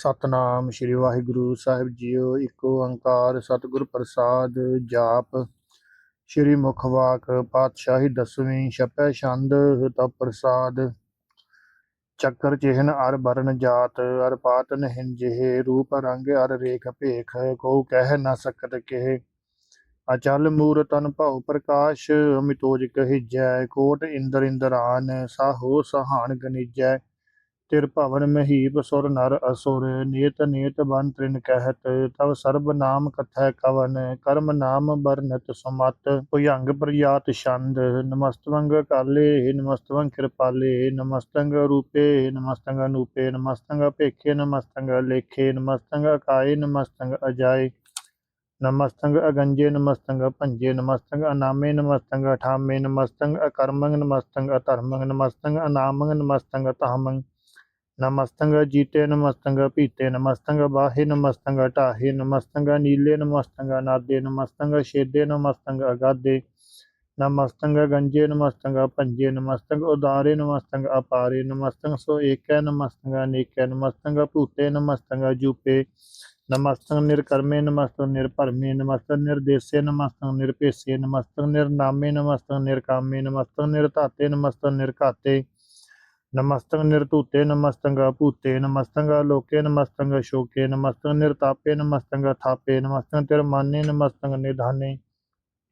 ਸਤਨਾਮ ਸ੍ਰੀ ਵਾਹਿਗੁਰੂ ਸਾਹਿਬ ਜੀਓ, ਇੱਕ ਓੰਕਾਰ ਸਤਿਗੁਰ ਪ੍ਰਸਾਦ ਜਾਪ। ਸ੍ਰੀ ਮੁਖ ਵਾਕ ਪਾਤਸ਼ਾਹੀ ਦਸਵੀਂ, ਛਪੈ ਛੰਦ ਤਪ ਪ੍ਰਸਾਦ। ਚੱਕਰ ਚਿਹਨ ਅਰ ਬਰਨ ਜਾਤ, ਅਰ ਪਾਤ ਨਹਿਨ ਜਿਹੇ, ਰੂਪ ਰੰਗ ਅਰ ਰੇਖ ਭੇਖ ਕੋ ਕਹਿ ਨਾ ਸਕਤ ਕਿਹ। ਅਚਲ ਮੂਰ ਤਨ ਭਉ ਪ੍ਰਕਾਸ਼, ਅਮਿਤੋਜ ਕਹੀਜੈ ਕੋਟ ਇੰਦਰ ਇੰਦਰਾਨ, ਸਾਹੋ ਸਹਾਨ ਗਨੀਜੈ। ਤਿਰ ਭਵਨ ਮਹੀਪ ਸੁਰ ਨਰ ਅਸੁਰ ਨੇਤ ਨੇਤ ਬਨ ਤ੍ਰਿਨ ਕਹਿਤ ਤਵ ਸਰਬ ਨਾਮ ਕਥੈ ਕਵਨ ਕਰਮ ਨਾਮ ਬਰਨਤ ਸਮਤ ਭੁਯੰਗ ਪ੍ਰਯਾਤ ਛੰਦ ਨਮਸਤਵੰਗ ਕਾਲੇ ਨਮਸਤਵੰਗ ਕਿਰਪਾਲੇ ਨਮਸਤੰਗ ਰੂਪੇ ਨਮਸਤੰਗ ਅਨੂਪੇ ਨਮਸਤੰਗ ਭੇਖੇ ਨਮਸਤੰਗ ਲੇਖੇ ਨਮਸਤੰਗ ਅਕਾਏ ਨਮਸਤੰਗ ਅਜਾਏ ਨਮਸਤੰਗ ਅਗੰਜੇ ਨਮਸਤੰਗ ਭੰਜੇ ਨਮਸਤੰਗ ਅਨਾਮੇ ਨਮਸਤੰਗ ਅਠਾਮੇ ਨਮਸਤੰਗ ਅਕਰਮੰਗ ਨਮਸਤੰਗ ਅਧਰਮੰਗ ਨਮਸਤੰਗ ਅਨਾਮੰਗ ਨਮਸਤੰਗ ਤਾਹਮੰਗ نمستنگ جیتے نمستنگ پیتے نمستنگ باہے نمستنگ ٹاہے نمستنگ نیلے نمستنگ نادے نمستنگ شیدے نمستنگ اگادے نمستنگ گنجے نمستنگ پنجے نمستنگ ادارے نمستنگ اپارے نمستنگ سو ایک نمستنگ نیک نمستنگ پوتے نمستنگ جوپے نمستنگ نرکرمے نمستنگ نرپرمے نمستنگ نردیسے نمستنگ نرپیسے نمستنگ نرنامے نمستنگ نرکامے نمستنگ نرتاتے نمستنگ نرکاتے نمستنگ نرتوتے نمستنگا پوتے نمستنگا لوکے نمستنگا شوکے نمستنگ نرتاپے نمستنگا تھاپے نمستنگ تر مانے نمستگ ندھانے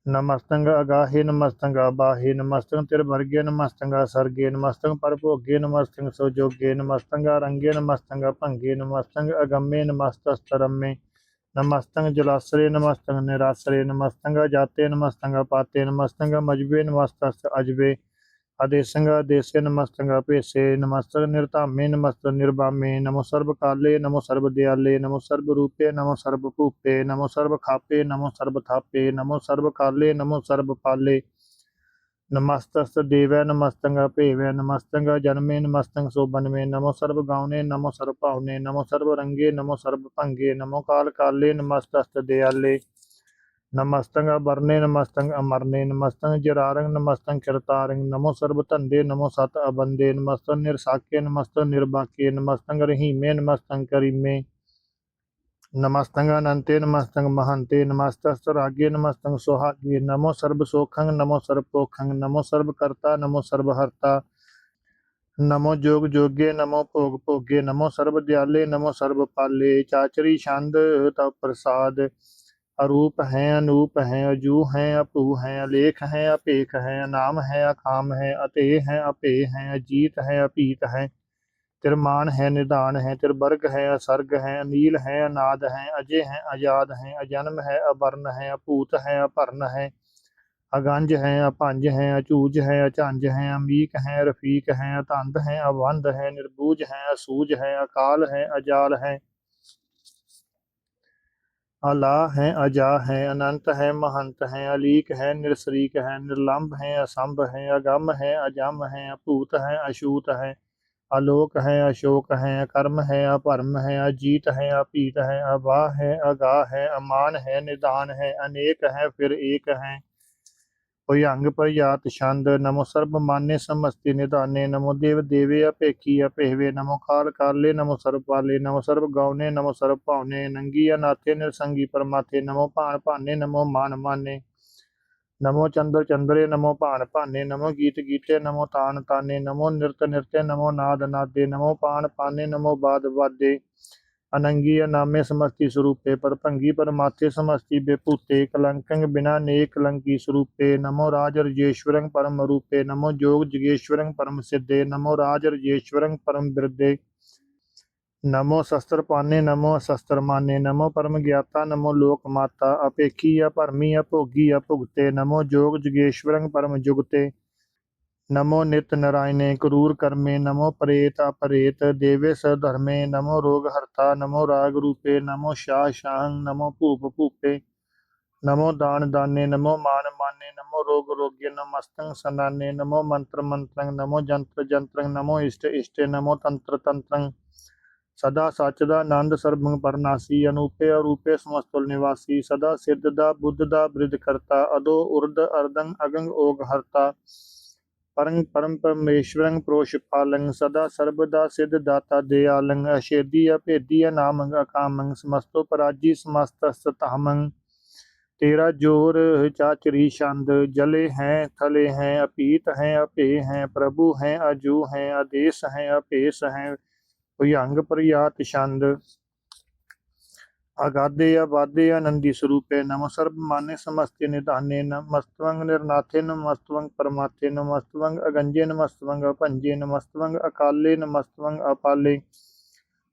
نمستگ اگاہے نمستنگا باہے نمستنگ تر ورگے نمستگا سرگے نمستنگ پر نمستنگ سوجوگے نمستنگا رنگے نمستنگا پنگے نمستنگ اگمے نمستسترمے نمستنگ جلاسرے نمستنگ نراسرے نمستنگا جاتے نمستنگا پاتے نمستنگا مجبے نمستس اجبے آدیش نمستگ پیشے نمست نرتام نمست نربام نم سرب کالے نم سرو دیالے نمو سرب روپے نمو سربے نمو سر خاپے نمو سرب تھاپے نمو سرب کال نمو سربال نمست دیو نمستگ پیو نمستگ جنم نمست سوبن نمو سرب گاؤں نمو سر پاؤن نمو سرب رنگ نمو سرب پنگ نمو کامست دیالے ਨਮਸਤੰਗ ਅਬਰਨੇ ਨਮਸਤੰਗ ਅਮਰਨੇ ਨਮਸਤੰਗ ਜਰਾਰੰਗ ਨਮਸਤੰਗ ਕਿਰਤਾਰੰਗ ਨਮੋ ਸਰਬ ਧੰਦੇ ਨਮੋ ਸਤ ਅਬੰਦੇ ਨਮਸਤੰ ਨਿਰਸਾਕੇ ਨਮਸਤੰ ਨਿਰਬਾਕੇ ਨਮਸਤੰਗ ਰਹੀਮੇ ਨਮਸਤੰਗ ਕਰੀਮੇ ਨਮਸਤੰਗ ਅਨੰਤੇ ਨਮਸਤੰਗ ਮਹੰਤੇ ਨਮਸਤਸ ਰਾਗੇ ਨਮਸਤੰਗ ਸੁਹਾਗੇ ਨਮੋ ਸਰਬ ਸੋਖੰਗ ਨਮੋ ਸਰਬ ਪੋਖੰਗ ਨਮੋ ਸਰਬ ਕਰਤਾ ਨਮੋ ਸਰਬ ਹਰਤਾ ਨਮੋ ਜੋਗ ਜੋਗੇ ਨਮੋ ਭੋਗ ਭੋਗੇ ਨਮੋ ਸਰਬ ਦਿਆਲੇ ਨਮੋ ਅਰੂਪ ਹੈ, ਅਨੂਪ ਹੈ, ਅਜੂ ਹੈ, ਅਪੂ ਹੈ, ਅਲੇਖ ਹੈ, ਅਪੇਖ ਹੈ ਨਾਮ ਹੈ, ਅਖਾਮ ਹੈ ਅਤੇ ਹੈ ਅਪੇ ਹੈ, ਅਜੀਤ ਹੈ, ਅਪੀਤ ਹੈ। ਤਿਰਮਾਨ ਹੈ ਨਿਦਾਨ ਹੈ, ਤਿਰਬਰਗ ਹੈ, ਅਸਰਗ ਹੈ, ਅਨੀਲ ਹੈ, ਅਨਾਦ ਹੈ, ਅਜੇ ਹੈ ਆਜ਼ਾਦ ਹੈ, ਅਜਨਮ ਹੈ ਅਬਰਨ ਹੈ, ਅਪੂਤ ਹੈ, ਅਪਰਨ ਹੈ। ਅਗੰਜ ਹੈ ਅਭੰਜ ਹੈ, ਅਚੂਜ ਹੈ, ਅਚੰਜ ਹੈ, ਅਮੀਕ ਹੈ, ਰਫੀਕ ਹੈ, ਅਤੰਦ ਹੈ ਅਵੰਦ ਹੈ, ਨਿਰਬੂਜ ਹੈ, ਅਸੂਜ ਹੈ, ਅਕਾਲ ਹੈ, ਅਜਾਲ ਹੈ। الا ہیں اجا ہیں انت ہیں مہنت ہیں علیق ہیں نرسریک ہیں نرلمب ہیں اسمب ہیں اگم ہیں اجم ہیں اپوت ہیں اشوت ہیں الوک ہیں اشوک ہیں اکرم ہیں اپرم ہیں اجیت ہیں اپیت ہیں ابا ہیں اگا ہیں امان ہیں ندان ہیں انیک ہیں پھر ایک ہیں ਭੁਯੰਗ ਪ੍ਰਯਾਤ ਛੰਦ, ਨਮੋ ਸਰਬ ਮਾਨੇ ਸਮਸਤੀ ਨਿਧਾਨੇ, ਨਮੋ ਦੇਵ ਦੇਵੇ ਅਪੇਖੀ ਅਪੇਹਵੇ, ਨਮੋ ਕਾਲ ਕਾਲੇ ਨਮੋ ਸਰਬ ਪਾਲੇ, ਨਮੋ ਸਰਬ ਗਾਉਨੇ, ਨਮੋ ਸਰਬ ਭਾਉਨੇ, ਨੰਗੀ ਅਨਾਥੇ, ਨਿਰਸੰਗੀ ਪਰਮਾਥੇ, ਨਮੋ ਭਾਨ ਭਾਨੇ, ਨਮੋ ਮਾਨ ਮਾਨੇ, ਨਮੋ ਚੰਦਰ ਚੰਦਰੇ, ਨਮੋ ਭਾਨ ਭਾਨੇ, ਨਮੋ ਗੀਤ ਗੀਤੇ, ਨਮੋ ਤਾਨ ਤਾਨੇ, ਨਮੋ ਨਿਰਤ ਨਿਰਤੇ, ਨਮੋ ਨਾਦ ਨਾਦੇ, ਨਮੋ ਪਾਨ ਪਾਨੇ, ਨਮੋ ਬਾਦ ਵਾਦੇ ਅਨੰਗੀ ਅਨਾਮੇ ਸਮਸਤੀ ਸਰੂਪੇ ਪਰਭੰਗੀ ਪਰਮਾਥੇ ਸਮਸਤੀ ਬੇਪੂਤੇ ਕਲੰਕੰਗ ਬਿਨਾ ਨੇਕ ਕਲੰਕੀ ਸਰੂਪੇ ਨਮੋ ਰਾਜ ਰਜੇਸ਼ਵਰੰ ਪਰਮ ਰੂਪੇ ਨਮੋ ਜੋਗ ਜਗੇਸ਼ਵਰੰ ਪਰਮ ਸਿੱਧੇ ਨਮੋ ਰਾਜ ਰਜੇਸ਼ਵਰੰ ਪਰਮ ਬਿਰਦੇ ਨਮੋ ਸ਼ਸਤਰ ਪਾਨੇ ਨਮੋ ਸ਼ਸਤਰ ਮਾਨੇ ਨਮੋ ਪਰਮ ਗਿਆਤਾ ਨਮੋ ਲੋਕ ਮਾਤਾ ਅਪੇਖੀ ਅਭਰਮੀ ਅਭੋਗੀ ਅਭੁਗਤੇ ਨਮੋ ਜੋਗ ਜਗੇਸ਼ਵਰੰ ਪਰਮ ਜੁਗਤੇ ਨਮੋ ਨਿਤ ਨਰਾਇਣੇ ਕਰੂਰ ਕਰਮੇ ਨਮੋ ਪ੍ਰੇਤ ਅਪਰੇਤ ਦੇਵੇ ਸ ਧਰਮੇ ਨਮੋ ਰੋਗ ਹਰਤਾ ਨਮੋ ਰਾਗ ਰੂਪੇ ਨਮੋ ਸ਼ਾਹ ਸ਼ਾਹੰ ਨਮੋ ਭੂਪ ਭੂਪੇ ਨਮੋ ਦਾਨ ਦਾਨੇ ਨਮੋ ਮਾਨ ਮਾਨੇ ਨਮੋ ਰੋਗ ਰੋਗੇ ਨਮਸਤੰ ਸਨਾਨੇ ਨਮੋ ਮੰਤਰ ਮੰਤਰੰ ਨਮੋ ਜੰਤਰ ਜੰਤਰੰ ਨਮੋ ਇਸ਼ਟ ਨਮੋ ਤੰਤਰ ਤੰਤਰੰ ਸਦਾ ਸੱਚ ਦਾ ਆਨੰਦ ਸਰਬੰਗ ਪਰਨਾਸੀ ਅਨੂਪੇ ਅਰੂਪੇ ਸਮਸਤੁਲ ਨਿਵਾਸੀ ਸਦਾ ਸਿੱਧ ਦਾ ਬੁੱਧ ਦਾ ਬ੍ਰਿਧ ਕਰਤਾ ਅਦੋ ਉਰਦ ਅਰਦੰ ਅਗੰਗ ਓਗ ਹਰਤਾ ਪਰੰ ਪਰਮ ਪਰਮੇਸ਼ਵਰੰ ਪ੍ਰੋਸ਼ਪਾਲੰ ਸਦਾ ਸਰਬਦਾ ਸਿਧ ਦਾਤਾ ਦਿਆਲੰ, ਅਸ਼ੇਦੀ ਅਭੇਦੀ ਨਾਮੰ ਅਕਾਮੰ, ਸਮਸਤੋ ਪਰਾਜੀ ਸਮਸਤ ਸਤਾਮੰ। ਤੇਰਾ ਜੋਰ ਚਾਚਰੀ ਛੰਦ, ਜਲੇ ਹੈ, ਥਲੇ ਹੈ, ਅਪੀਤ ਹੈ ਅਪੇ ਹੈ, ਪ੍ਰਭੂ ਹੈ, ਅਜੂ ਹੈ, ਆਦੇਸ਼ ਹੈ, ਅਪੇਸ ਹੈ, ਭੁਯੰਗ ਪ੍ਰਯਾਤ ਛੰਦ। ਅਗਾਦੇ ਆਬਾਦੇ ਆਨੰਦੀ ਸਰੂਪੇ ਨਮ ਸਰਬ ਮਾਨੇ ਸਮਸਤੇ ਨਿਧਾਨੇ ਨਮਸਤਵੰਗ ਨਿਰਨਾਥੇ ਨਮਸਤਵੰਗ ਪਰਮਾਤੇ ਨਮਸਤਵੰਗ ਅਗੰਜੇ ਨਮਸਤਵੰਗ ਭੰਜੇ ਨਮਸਤਵੰਗ ਅਕਾਲੇ ਨਮਸਤਵੰਗ ਅਪਾਲੇ।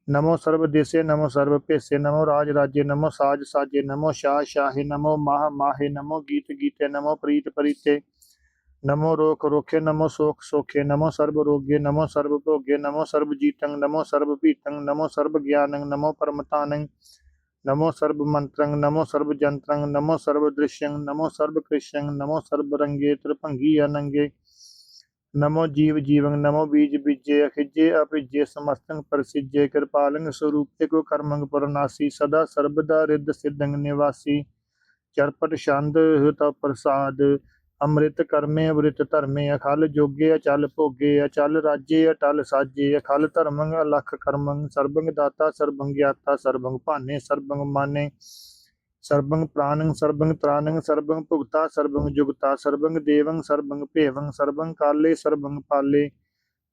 ਨਮੋ ਸਰਬ ਦੇਸੇ, ਨਮੋ ਸਰਬ ਭੇਸੇ, ਨਮੋ ਰਾਜ ਰਾਜੇ, ਨਮੋ ਸਾਜ ਸਾਜੇ, ਨਮੋ ਸ਼ਾਹ ਸ਼ਾਹੇ, ਨਮੋ ਮਾਹ ਮਾਹੇ, ਨਮੋ ਗੀਤ ਗੀਤੇ, ਨਮੋ ਪ੍ਰੀਤ ਪ੍ਰੀਤੇ। ਨਮੋ ਰੋਖ ਰੋਖੇ, ਨਮੋ ਸੋਖ ਸੋਖੇ, ਨਮੋ ਸਰਬ ਰੋਗੇ, ਨਮੋ ਸਰਬ ਭੋਗੇ, ਨਮੋ ਸਰਬ ਜੀਤੰ ਨਮੋ ਸਰਬ ਪੀਤੰ ਨਮੋ ਸਰਬ ਗਿਆਨੰ ਨਮੋ ਪਰਮਤਾਨੰ ਨਮੋ ਸਰਬ ਮੰਤਰੰ ਨਮੋ ਸਰਬ ਜੰਤਰੰ ਨਮੋ ਸਰਬ ਦ੍ਰਿਸ਼ਯੰ ਨਮੋ ਸਰਬ ਕ੍ਰਿਸ਼ਯੰ ਨਮੋ ਸਰਬ ਰੰਗੇ ਤ੍ਰਿਭੰਗੀ ਅਨੰਗੇ ਨਮੋ ਜੀਵ ਜੀਵੰ ਨਮੋ ਬੀਜ ਬੀਜੇ ਅਖਿਜੇ ਅਭਿਜੇ ਸਮਸਤੰ ਪ੍ਰਸਿਜੇ ਕਿਰਪਾਲੰ ਸਰੂਪੇ ਕੋ ਕਰਮੰਗ ਪਰਨਾਸੀ ਸਦਾ ਸਰਬਦਾ ਅੰਮ੍ਰਿਤ ਕਰਮੇ ਅਵ੍ਰਿਤ ਧਰਮੇ, ਅਖਲ ਜੋਗੇ, ਅਚਲ ਭੋਗੇ, ਅਚਲ ਰਾਜੇ, ਅਟਲ ਸਾਜੇ, ਅਖਲ ਧਰਮੰ, ਅਲਖ ਕਰਮੰ, ਸਰਬੰਗ ਦਾਤਾ, ਸਰਬੰਗ ਗਿਆਤਾ, ਸਰਬੰਗ ਭਾਨੇ, ਸਰਬੰਗ ਮਾਨੇ, ਸਰਬੰਗ ਪ੍ਰਾਨੰ, ਸਰਬੰਗ ਤ੍ਰਾਨੰ, ਸਰਬੰਗ ਭੁਗਤਾ, ਸਰਬੰਗ ਜੁਗਤਾ, ਸਰਬੰਗ ਦੇਵੰ, ਸਰਬੰਗ ਭੇਵੰ, ਸਰਬੰਗ ਕਾਲੇ, ਸਰਬੰਗ ਪਾਲੇ।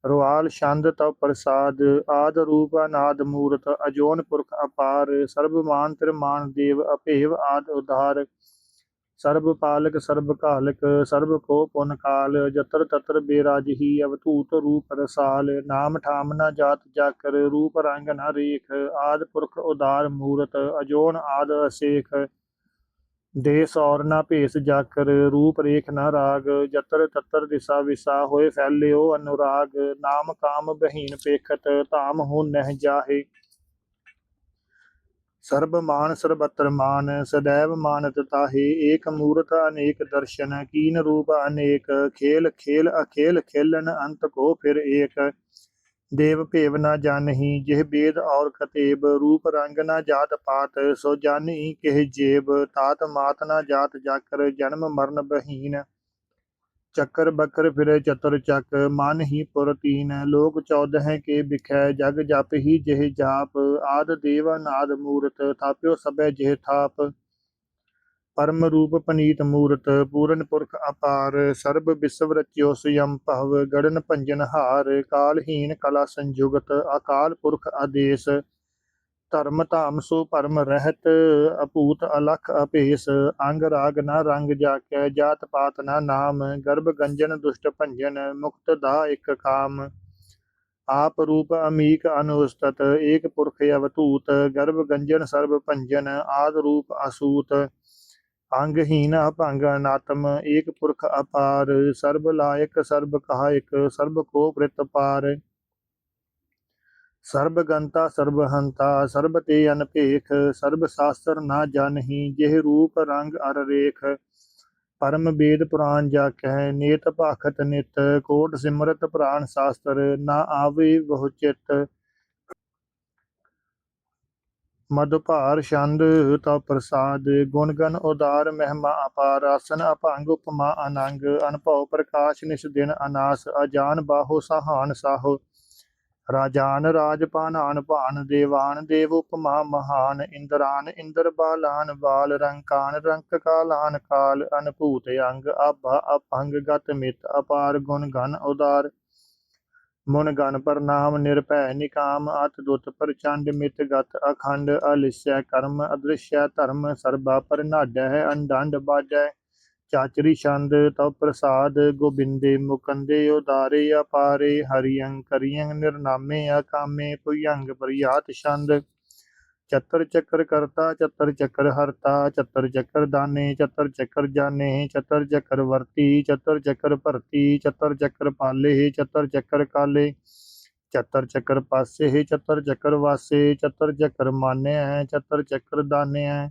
ਰੁਆਲ ਛੰਦ ਤਉ ਪ੍ਰਸਾਦ, ਆਦ ਰੂਪ ਅਨਾਦ ਮੂਰਤ, ਅਜੋਨ ਪੁਰਖ ਅਪਾਰ, ਸਰਬ ਮਾਨ ਤਿਰਮਾਨ ਦੇਵ, ਅਭੇਵ ਆਦ ਉਧਾਰ। ਸਰਬ ਪਾਲਕ, ਸਰਬ ਕਾਲਕ ਸਰਬ ਕੋ ਪੁਨ ਕਾਲ, ਜਤਰ ਤਤਰ ਬੇਰਾਜਹੀ ਅਵਤੂਤ ਰੂਪ ਰਸਾਲ, ਨਾਮ ਠਾਮ ਨਾ ਜਾਤ ਜਾਕਰ, ਰੂਪ ਰੰਗ ਨਾ ਰੇਖ, ਆਦ ਪੁਰਖ ਉਦਾਰ ਮੂਰਤ, ਅਜੋਨ ਆਦ ਅਸੇਖ। ਦੇ ਔਰ ਨਾ ਭੇਸ ਜਾਕਰ, ਰੂਪ ਰੇਖ ਨਾ ਰਾਗ, ਜਤਰ ਤਤਰ ਦਿਸਾ ਵਿਸਾ, ਹੋਏ ਫੈਲਿਓ ਅਨੁਰਾਗ। ਨਾਮ ਕਾਮ ਬਹੀਨ ਪੇਖਤ, ਧਾਮ ਹੋ ਨਹਿ ਜਾਹੇ। ਸਰਬ ਮਾਨ ਸਰਬਤਰ ਮਾਨ ਸदैव ਮਾਨਤ ਤਾਹੇ, ਏਕ ਮੂਰਤ ਅਨੇਕ ਦਰਸ਼ਨ, ਕੀਨ ਰੂਪ ਅਨੇਕ, ਖੇਲ ਖੇਲ ਅਖੇਲ ਖੇਲਨ, ਅੰਤ ਕੋ ਫਿਰ ਏਕ। ਦੇਵ ਭੇਵ ਨਾ ਜਾਣਹੀ, ਜਿਹ ਬੇਦ ਔਰ ਕਤੇਬ, ਰੂਪ ਰੰਗ ਨਾ ਜਾਤ ਪਾਤ, ਸੋ ਜਾਣੀ ਕਿਹ ਜੇਬ, ਤਾਤ ਮਾਤ ਨਾ ਜਾਤ ਜਾਕਰ, ਜਨਮ ਮਰਨ ਬਹੀਨ। ਚੱਕਰ ਬਕਰ ਫਿਰੇ ਚਤੁਰ ਚੱਕ, ਮਨ ਹੀ ਪੁਰ ਤੀਨ। ਲੋਕ ਚੌਦਹ ਕੇ ਬਿਖੈ ਜਗ ਜਪ ਹੀ ਜਿਹ ਜਾਪ। ਆਦ ਦੇਵ ਨਾਦ ਮੂਰਤ, ਥਾਪਿਓ ਸਭੈ ਜਿਹ ਥਾਪ। ਪਰਮ ਰੂਪ ਪਨੀਤ ਮੂਰਤ, ਪੂਰਨ ਪੁਰਖ ਅਪਾਰ। ਸਰਬ ਵਿਸਵ ਰਚਿਓ ਸੁਯੰ ਭਵ, ਗੜਨ ਭੰਜਨ ਹਾਰ। ਕਾਲਹੀਨ ਕਲਾ ਸੰਯੁਗਤ ਅਕਾਲ ਪੁਰਖ ਆਦੇਸ। ਧਰਮ ਧਾਮ ਸੋ ਪਰਮ ਰਹਿਤ ਅਪੂਤ ਅਲਖ ਅਪੇਸ਼ ਅੰਗ ਰਾਗ ਨਾ ਰੰਗ ਜਾਕੈ, ਜਾਤ ਪਾਤ ਨਾ ਨਾਮ, ਗਰਭ ਗੰਜਨ ਦੁਸ਼ਟ ਭੰਜਨ, ਮੁਕਤ ਦਾ ਇੱਕ ਕਾਮ। ਆਪ ਰੂਪ ਅਮੀਕ ਅਨੁਸਤਤ, ਏਕ ਪੁਰਖ ਅਵਤੂਤ ਗਰਭ ਗੰਜਨ ਸਰਬ ਭੰਜਨ, ਆਦ ਰੂਪ ਅਸੂਤ। ਅੰਗਹੀਨ ਅਭੰਗ ਅਨਾਤਮ, ਏਕ ਪੁਰਖ ਅਪਾਰ, ਸਰਬ ਲਾਇਕ ਸਰਬ ਕਹਾਇਕ ਸਰਬ ਕੋ ਪ੍ਰਿਤ ਪਾਰ ਸਰਬ ਗੰਤਾ ਸਰਬ ਹੰਤਾ ਸਰਬ ਤੇ ਅਨਪੇਖ ਸਰਬ ਸ਼ਾਸਤਰ ਨਾ ਜਾਣਹੀ, ਜਿਹ ਰੂਪ ਰੰਗ ਅਰ ਰੇਖ। ਪਰਮ ਬੇਦ ਪੁਰਾਨ ਜਾ ਕਹਿ ਨੇਤ ਭਾਖਤ ਨਿਤ, ਕੋਟ ਸਿਮਰਤ ਪ੍ਰਾਨ ਸ਼ਾਸਤਰ, ਨਾ ਆਵੇ ਬਹੁ ਚਿਤ। ਮਧੁਭਾਰ ਛੰਦ ਤਾ ਪ੍ਰਸਾਦ, ਗੁਣ ਗਨ ਉਦਾਰ ਮਹਿਮਾ ਅਪਾਰ, ਆਸਨ ਅਭੰਗ ਉਪਮਾ ਅਨੰਗ, ਅਨਭਉ ਪ੍ਰਕਾਸ਼ ਨਿਸ ਦਿਨ ਅਨਾਸ, ਅਜਾਨ ਬਾਹੋ ਸਹਾਨ ਸਾਹੋ। ਰਾਜਾਨ ਰਾਜਪਾਨ ਆਨ ਭਾਨ, ਦੇਵਾਨ ਦੇਵ ਉਪਮਾ ਮਹਾਨ, ਇੰਦਰਾਨ ਇੰਦਰ ਬਾਲਾਨ ਬਾਲ ਰੰਕਾਨ ਰੰਕ ਕਾਲਾਨ, ਕਾਲ ਅਨਭੂਤ ਅੰਗ ਆਭਾ ਅਪੰਗ ਗਤ ਮਿਤ, ਅਪਾਰ ਗੁਣ ਗਨ ਉਦਾਰ। ਮੁਨ ਗਨ ਪ੍ਰਨਾਮ ਨਿਰਭੈ ਨਿਕਾਮ, ਅਤ ਦੁਤ ਪ੍ਰਚੰਡ ਮਿਤ ਗਤ ਅਖੰਡ ਅਲਿਸੈ ਕਰਮ ਅਦ੍ਰਿਸ਼ਯ ਧਰਮ, ਸਰਬਾ ਪਰਨਾਡੈ ਅੰਡੰਡ ਬਾਜੈ ਚਾਚਰੀ ਛੰਦ ਤਉ ਪ੍ਰਸਾਦ ਗੋਬਿੰਦੇ ਮੁਕੰਦੇ ਉਦਾਰੇ ਅਪਾਰੇ ਹਰੀਅੰ ਕਰੀਅੰ ਨਿਰਨਾਮੇ ਅਕਾਮੇ ਭੁਯੰਗ ਪ੍ਰਿਆਤ ਛੰਦ ਚਤਰ ਚੱਕਰ ਕਰਤਾ ਚਤਰ ਚੱਕਰ ਹਰਤਾ ਚਤਰ ਚੱਕਰ ਦਾਨੇ ਚਤਰ ਚੱਕਰ ਜਾਣੇ ਚਤਰ ਚੱਕਰ ਵਰਤੀ ਚਤਰ ਚੱਕਰ ਭਰਤੀ ਚਤਰ ਚੱਕਰ ਪਾਲੇ ਚਤਰ ਚੱਕਰ ਕਾਲੇ ਚਤਰ ਚੱਕਰ ਪਾਸੇ ਚਤਰ ਚੱਕਰ ਵਾਸੇ ਚਤਰ ਚੱਕਰ ਮਾਨਿਆ ਚਤਰ ਚੱਕਰ ਹੈ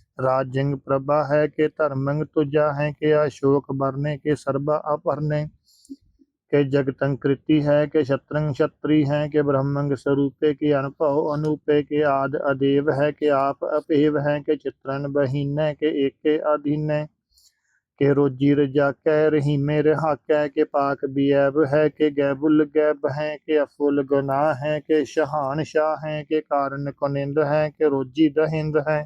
جنگ پربا ہے کہ ترمنگ تجا ہے کہ آشوک برنے کے سربا اپرنے اپر جگتن کرتی ہے کہ شترنگ شتری ہے کہ برہمنگ سروپے کے انپہو انوپے کے آد ادیو ہے کہ آپ اپیو ہے کہ چترن بہینے کے ایک ادین کے روزی رجا ک رحیم رحاق کے پاک بیعب ہے کہ گیبل گیب ہے کہ افول گناہ ہے کہ شہان شاہ ہے کہ کارن کنند ہے کہ روجی دہند ہے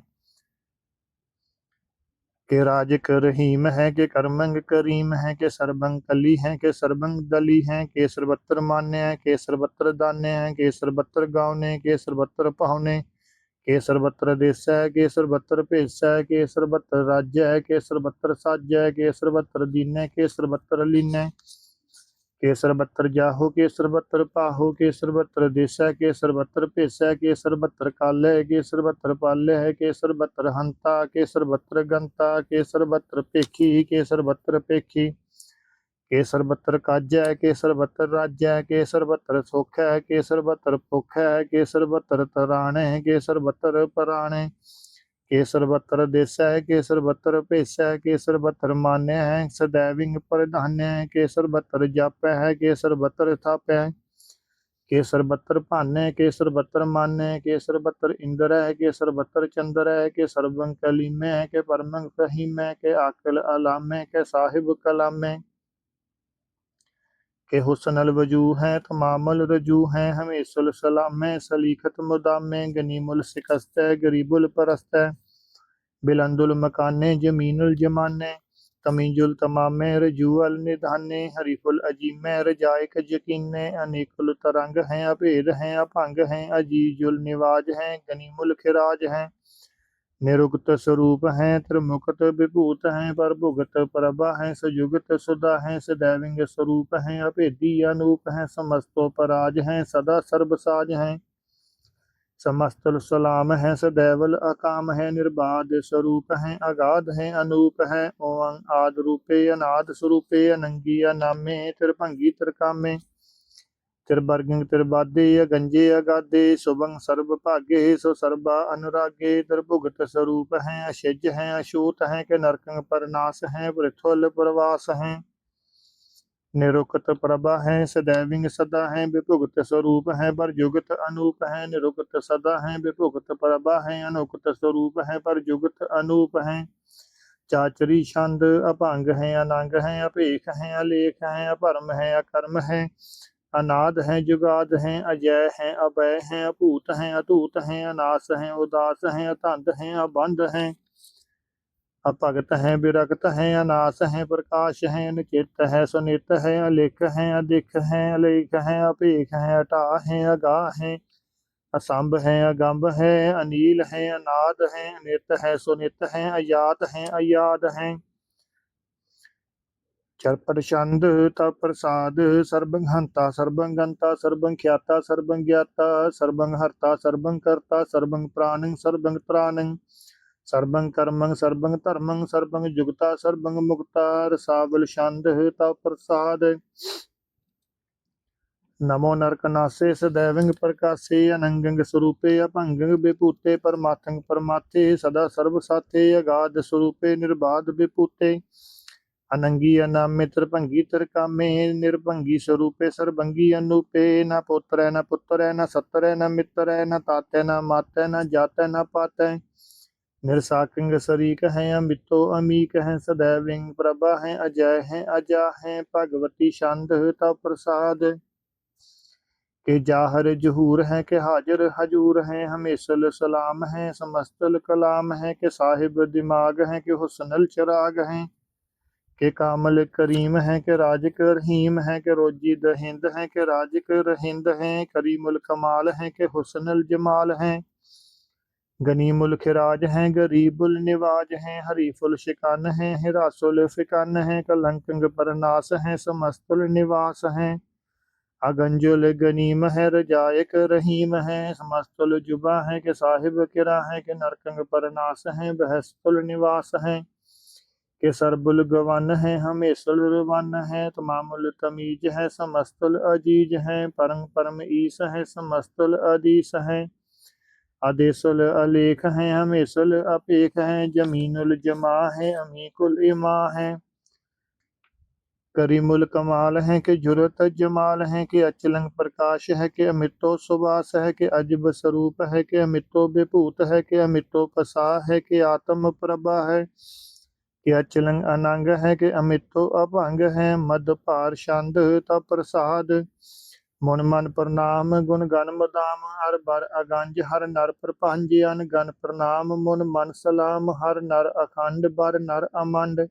کہ راج رحیم ہے کہ کرمنگ کریم ہے کہ سربنگ کلی ہے کہ سربنگ دلی ہیں کہ سربتر مانے ہیں کہ سربتر دانے ہیں کہ سربتر گاؤنے کہ سربتر پہونے کہ سربتر دیس ہے کہ سربتر پیس ہے کہ سربتر راج ہے کہ سربتر ساج ہے کہ سربتر دین ہے کہ سربتر لین ہے کیسبر جاہو کے سبر پاہو کے سبر دیس ہے پیس ہے کال ہے کیس سبر پال ہے گنتا پیخی پیکھی کیسر سربتر کاجا ہے کیسر سبر راجا ہے کیس سب سوکھ کے سر پتر تر سبر پرا کیسران سدھانیہ جاپ ہے کی سربتر تھاپ ہے کیسر پان کی سربتر مان کی سربتر اندر ہے کیس سربتر چندر ہے کی سربن کلیم ہے کی پرمن فہیم کی آکل علام کی صاحب کلام کہ حسن الوجو ہیں، تمام الرجو ہیں، ہمیں سلسلام میں مدام میں غنیم السکست ہے، غریب الپرست ہے۔ بلند المکان جمین الجمان تمیج التمام رجوع الندان حریف العجیم رجائق یقین انیک الترنگ ہیں، اپیر ہیں، اپنگ ہیں۔ عجیج النواج ہیں غنیم الخراج ہیں۔ निरुक्त स्वरूप हैं त्रिमुक्त विभूत हैं पर भुगत प्रभा हैं सयुगत सुधा हैं सदैविंग स्वरूप हैं अभेदी अनूप हैं समस्तो पराज हैं सदा सर्वसाज हैं समस्तल सलाम है सदैवल अकाम है निर्बाध स्वरूप है अगाध है अनूप है ओं आद रूपे अनाद स्वरूपे अनंगी अनामे त्रिभंगी त्रिकामे ਤਿਰ ਬਰਗਿੰਗ ਤਿਰ ਬਾਦੇ ਅਗੰਜੇ ਅਗਾਦੇ ਸੁਭੰ ਸਰਬ ਭਾਗੇ, ਸੋ ਸਰਬਾ ਅਨੁਰਾਗੇ, ਤਿਰ ਭੁਗਤ ਸਰੂਪ ਹੈ, ਅਸ਼ਿਜ ਹੈ ਅਸ਼ੂਤ ਹੈ, ਕਿ ਨਰਕੰ ਪਰਨਾਸ ਹੈ ਪ੍ਰਿਥੁਲ ਪ੍ਰਵਾਸ ਹੈ। ਨਿਰੁਕਤ ਪ੍ਰਭਾ ਹੈ, ਸਦੈਵਿੰਗ ਸਦਾ ਹੈ, ਵਿਭੁਗਤ ਸਰੂਪ ਹੈ, ਪਰ ਜੁਗਤ ਅਨੂਪ ਹੈ, ਨਿਰੁਕਤ ਸਦਾ ਹੈ, ਵਿਭੁਗਤ ਪ੍ਰਭਾ ਹੈ, ਅਨੁਕਤ ਸਰੂਪ ਹੈ, ਪਰ ਜੁਗਤ ਅਨੂਪ ਹੈ। ਚਾਚਰੀ ਛੰਦ ਅਭੰਗ ਹੈ, ਅਨੰਗ ਹੈ ਅਪੇਖ ਹੈ, ਅਲੇਖ ਹੈ ਅਪਰਮ ਹੈ, ਅਕਰਮ ਹੈ। اناد ہیں جگاد ہیں اجے ہیں ابے ہیں ابھوت ہیں اتوت ہیں اناس ہیں اداس ہیں اتند ہیں ابند ہیں اپگت ہیں برکت ہیں اناس ہیں پرکاش ہیں نکت ہے سنت ہے الکھ ہیں ادکھ ہیں الیکھ ہیں اپیک ہیں اٹا ہیں اگا ہیں اسمب ہیں اگمب ہیں انیل ہیں اناد ہیں انت ہے سنت ہیں ایات ہیں ایاد ہیں چر پرشند تا پرساد سربنگ ہنتا سربنگ انتا سربنگ کھیاتا سربنگ گیاتا سربنگ ہرتا سربنگ کرتا سربنگ پراننگ سربنگ تراننگ سربنگ کرمنگ سربنگ دھرمنگ سربنگ جگتا سربنگ مکتا رساول شند تا پرساد نمو نرک ناسے سدیونگ پرکاسے اننگنگ سروپے اپنگنگ بپوتے پرماتنگ پرماتے سدا سرب ساتے اگاد سروپے نرباد بپوتے اننگی امتنگی ترکام نربنگی سروپ سربنگی انوپ نہ پوتر ہے نہ پتر ہے نہ ستر نہ متر ہے نہ تاط نہ مات نہ جاتا نہ پاتا سریق ہے امتو امیک ہے سدنگ پربا ہے اجے ہے اجا ہے بھگوتی شاند تا پرساد کے جاہر جہور ہیں کہ ہاجر ہزور ہے ہم سلام ہے سمستل کلام ہے کہ ساحب دماغ ہے کہ حسنل چراغ ہے کہ کامل کریم ہیں کہ راجک رحیم ہیں کہ روجی دہند ہیں کہ راجک رہند ہیں کریم الکمال ہیں کہ حسن الجمال ہیں غنیم الخراج ہیں غریب النواج ہیں حریف الشکان ہیں ہراس الفقان ہیں کلنکنگ پرناس ہیں سمست النواس ہیں اگنج الغنیم ہے رجائق رحیم ہیں سمست الجبا ہیں کہ صاحب کرا ہیں کہ نرکنگ پرناس ہیں بحث النواس ہیں के सरबुल गवन है हमेशुल रवन है तमामुल तमीज है समस्तुल अजीज है परम परम ईस है समस्तुल अदीस है आदेशुल अलेख है हमेशुल अपेख है जमीनुल जमा है अमीकुल इमा है करीमुल कमाल है कि जुरत जमाल है कि अचलंग प्रकाश है कि अमितो सुबास है कि अजब स्वरूप है कि अमितो विभूत है कि अमितो पसा है कि आत्म प्रभा है ਕਿਆ ਚਲੰਗ ਅਨੰਗ ਹੈ ਕਿ ਅਮਿਤੋ ਅਭੰਗ ਹੈ। ਮਦ ਭਾਰ ਛੰਦ ਤਾ ਪ੍ਰਸਾਦ, ਮਨ ਮਨ ਪ੍ਰਣਾਮ, ਗੁਣ ਗਨ ਮਦਾਮ, ਹਰ ਬਰ ਅਗੰਜ, ਹਰ ਨਰ ਪ੍ਰਪੰਜ, ਅਨ ਗਨ ਪ੍ਰਣਾਮ, ਮਨ ਮਨ ਸਲਾਮ, ਹਰ ਨਰ ਅਖੰਡ, ਬਰ ਨਰ ਅਮੰਡ।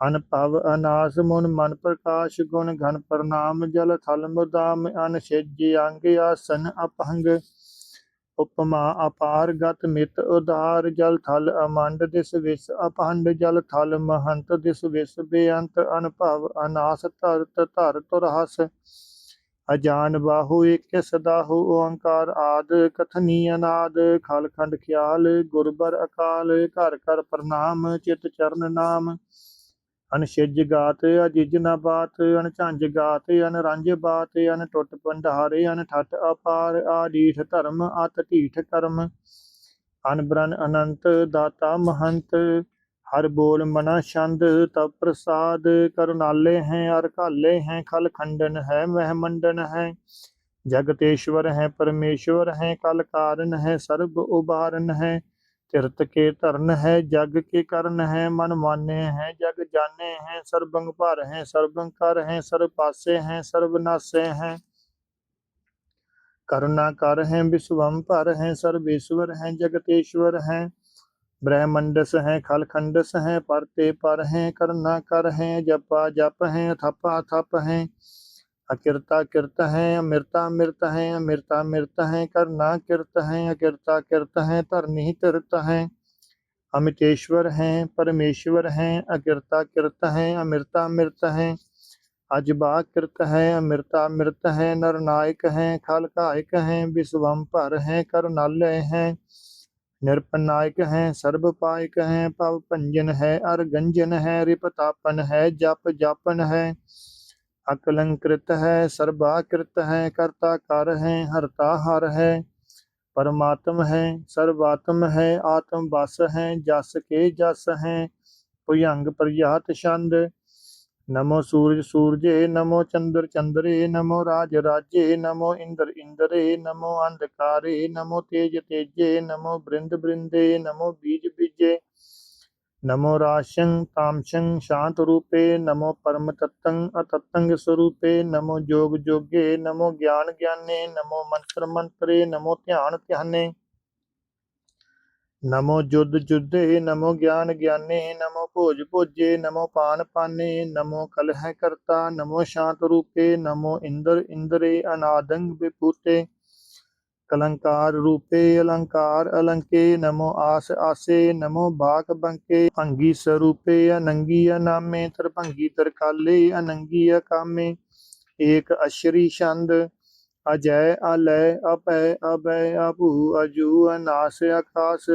ਅਨਭਵ ਅਨਾਸ, ਮਨ ਮਨ ਪ੍ਰਕਾਸ਼, ਗੁਣ ਗਨ ਪ੍ਰਣਾਮ, ਜਲ ਥਲ ਮਦਾਮ, ਅਨ ਛੇਜ ਅੰਗ ਆਸਨ ਅਪਹੰਗ ਉਪਮਾ ਅਪਾਰ ਗਤ ਮਿਤ ਉਦਾਰ ਜਲ ਥਲ ਅਮੰਡ ਦਿਸ ਵਿਸ, ਅਪਹੰਡ ਜਲ ਥਲ ਮਹੰਤ ਦਿਸ ਵਿਸ, ਬੇਅੰਤ ਅਨਭਵ ਅਨਾਸ ਧਰਤ ਧਰ ਤੁਰ ਹਸ। ਅਜਾਨ ਬਾਹੂ ਏਕ ਸਦਾਹੂ ਓੰਕਾਰ ਆਦ, ਕਥਨੀ ਅਨਾਦ ਖਲਖੰਡ ਖਿਆਲ, ਗੁਰਬਰ ਅਕਾਲ, ਘਰ ਘਰ ਪ੍ਰਣਾਮ, ਚਿਤ ਚਰਨ ਨਾਮ। ਅਨਸ਼ਿਜ ਗਾਤ ਅਜਿਜ ਨਾ ਬਾਤ, ਅਣਝੰਜ ਗਾਤ ਅਨਰੰਜ ਬਾਤ ਅਨ ਟੁੱਟ ਭੰਡਾਰੇ ਅਨ ਠੱਠ ਅਪਾਰ ਆਡੀਠ ਧਰਮ, ਅਤ ਢੀਠ ਕਰਮ। ਅਨਬਰਨ ਅਨੰਤ ਦਾਤਾ ਮਹੰਤ, ਹਰ ਬੋਲ ਮਨਾ ਛੰਦ ਤਪ ਪ੍ਰਸਾਦ ਕਰੁਣਾਲੇ ਹੈ, ਅਰ ਘਾਲੇ ਹੈ, ਖਲ ਖੰਡਨ ਹੈ, ਮਹਿ ਮੰਡਨ ਹੈ। ਜਗਤੇਸ਼ਵਰ ਹੈ, ਪਰਮੇਸ਼ਵਰ ਹੈ, ਕਲ ਕਾਰਨ ਹੈ, ਸਰਬ ਉਬਾਰਨ ਹੈ। ਤਿਰਤ ਕੇ ਧਰਨ ਹੈ, ਜਗ ਕੇ ਕਰਨ ਹੈ, ਮਨ ਮਾਨੇ ਹੈ, ਜਗ ਜਾਣੇ ਹੈ, ਸਰਬੰਗ ਭਰ ਹੈ, ਸਰਬੰਗ ਕਰ ਹੈ ਸਰਬ ਪਾਸੇ ਹੈ, ਸਰਬ ਨਾਸੇ ਹੈ। ਕਰਨਾ ਕਰ ਹੈ ਵਿਸਵੰ ਭਰ ਹੈ ਸਰਬੇਸ਼ਵਰ ਹੈ, ਜਗਤੇਸ਼ਵਰ ਹੈ। ਬ੍ਰਹਮੰਡਸ ਹੈ, ਖਲਖੰਡਸ ਹੈ ਪਰਤੇ ਪਰ ਹੈ ਕਰਨਾ ਕਰ ਹੈ, ਜਪਾ ਜਪ ਹੈ, ਥਪਾ ਥਪ ਹੈ। اکرتا کرتا ہے امرتا امرتا ہے امرتا امرتا ہے کرنا کرتا ہے اکرتا کرتا ہے تر نہیں ترتا ہے امتیشور ہیں، پرمیشور ہیں، اکرتا کرتا ہے امرتا امرتا ہے اجبا کرتا ہے، امرتا امرتا ہے نرنائک ہیں خالقائک ہیں، بسوم پر ہیں کرنالے ہیں۔ نرپنائک ہیں، سرب پائک ہیں پو پنجن ہے ارگنجن ہے، رپتاپن ہے، جپ جاپن ہے۔ ਜਾਪਨ ਹੈ ਅਕਲੰਕ੍ਰਿਤ ਹੈ ਸਰਬਾਕ੍ਰਿਤ ਹੈ ਕਰਤਾ ਕਰ ਹੈ ਹਰਤਾ ਹਰ ਹੈ ਪਰਮਾਤਮ ਹੈ ਸਰਵਾਤਮ ਹੈ ਆਤਮ ਬਸ ਹੈ ਜਸ ਕੇ ਜਸ ਹੈ ਭੁਯੰਗ ਪ੍ਰਯਾਤ ਛੰਦ ਨਮੋ ਸੂਰਜ ਸੂਰਜੇ ਨਮੋ ਚੰਦਰ ਚੰਦਰੇ ਨਮੋ ਰਾਜ ਰਾਜੇ ਨਮੋ ਇੰਦਰ ਇੰਦਰੇ ਨਮੋ ਅੰਧਕਾਰੇ ਨਮੋ ਤੇਜ ਤੇਜੇ ਨਮੋ ਬ੍ਰਿੰਦ ਬ੍ਰਿੰਦੇ ਨਮੋ ਬੀਜ ਬੀਜੇ ਨਮੋ ਰਾਸ਼ੰ ਤਾਮਸ਼ੰ ਸ਼ਾਂਤ ਰੂਪੇ ਨਮੋ ਪਰਮ ਤਤੰ ਅਤਤੰਗ ਸਰੂਪੇ ਨਮੋ ਜੋਗ ਜੋਗੇ ਨਮੋ ਗਿਆਨ ਗਿਆਨੇ ਨਮੋ ਮੰਤਰ ਮੰਤਰੇ ਨਮੋ ਧਿਆਨ ਧਿਆਨੇ ਨਮੋ ਜੁਦ ਜੁਦੇ ਨਮੋ ਗਿਆਨ ਗਿਆਨੇ ਨਮੋ ਭੋਜ ਭੋਜੇ ਨਮੋ کلنکار روپے النکار النکے نمو آس آسے نمو باک بنکے انگی سروپے اننگی انامے تربھنگی ترکالے اننگی اکامے ایک اشری شند اجے الے اپے ابے ابو اجو اناس اکاس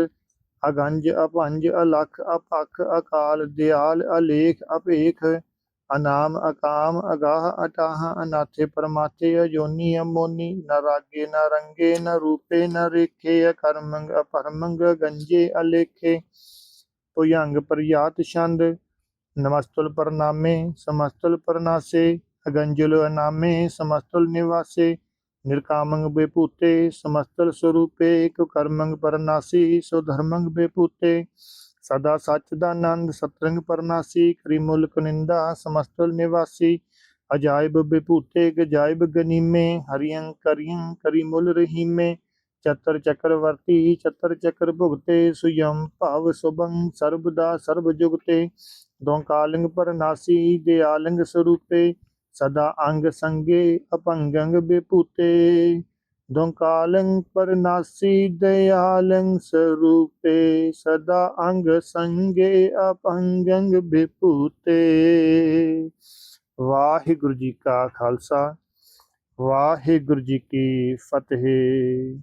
اگنج اپنج الکھ اپکھ اکال دیال الیکھ اپیکھ انام اکام اگاہ اٹاہ اناتے پرماتے اجونی امونی نہ راگے نہ رنگے نہ روپے اکرمنگ اپرمنگ گنجے الیکھے پویانگ پریات شند نمستل پرنامے سمستل پرناسے اگنجل انامے سمستل نواسے نرکامنگ بے پوتے سمستل سروپے کو کرمنگ پرناسی سو دھرمنگ بے پوتے ਸਦਾ ਸੱਚ ਦਾ ਆਨੰਦ, ਸਤਰੰਗ ਪਰਨਾਸੀ ਕਰੀ ਮੁਲਕ ਸਮਸਤਲ ਨਿਵਾਸੀ। ਅਜਾਇਬ ਬਿਭੂਤੇ, ਗਜਾਇਬ ਗਨੀਮੇ, ਹਰੀਆਂ ਕਰੀਆਂ ਕਰੀਮੁਲ ਰਹੀਮੇ। ਚਤਰ ਚੱਕਰਵਰਤੀ ਚਤਰ ਚੱਕਰ ਭੁਗਤੇ ਸੁਯਮ ਭਾਵ ਸੁਭੰ ਸਰਬਦਾ ਸਰਬ ਜੁਗਤੇ। ਦੋਕਾਲਿੰਗ ਪਰਨਾਸੀ ਦਿਆਲਿੰਗ ਸਰੂਪੇ। ਸਦਾ ਅੰਗ ਸੰਗੇ ਅਪੰਗੰਗ ਬਿਭੂਤੇ। ਦੋਕਾਲੰ ਪਰਨਾਸੀ ਦਇਆਲੰ ਸਰੂਪੇ, ਸਦਾ ਅੰਗ ਸੰਗੇ ਅਪੰਗੰਗ ਬਿਪੂਤੇ ਵਾਹਿਗੁਰੂ ਜੀ ਕਾ ਖਾਲਸਾ, ਵਾਹਿਗੁਰੂ ਜੀ ਕੀ ਫਤਿਹ।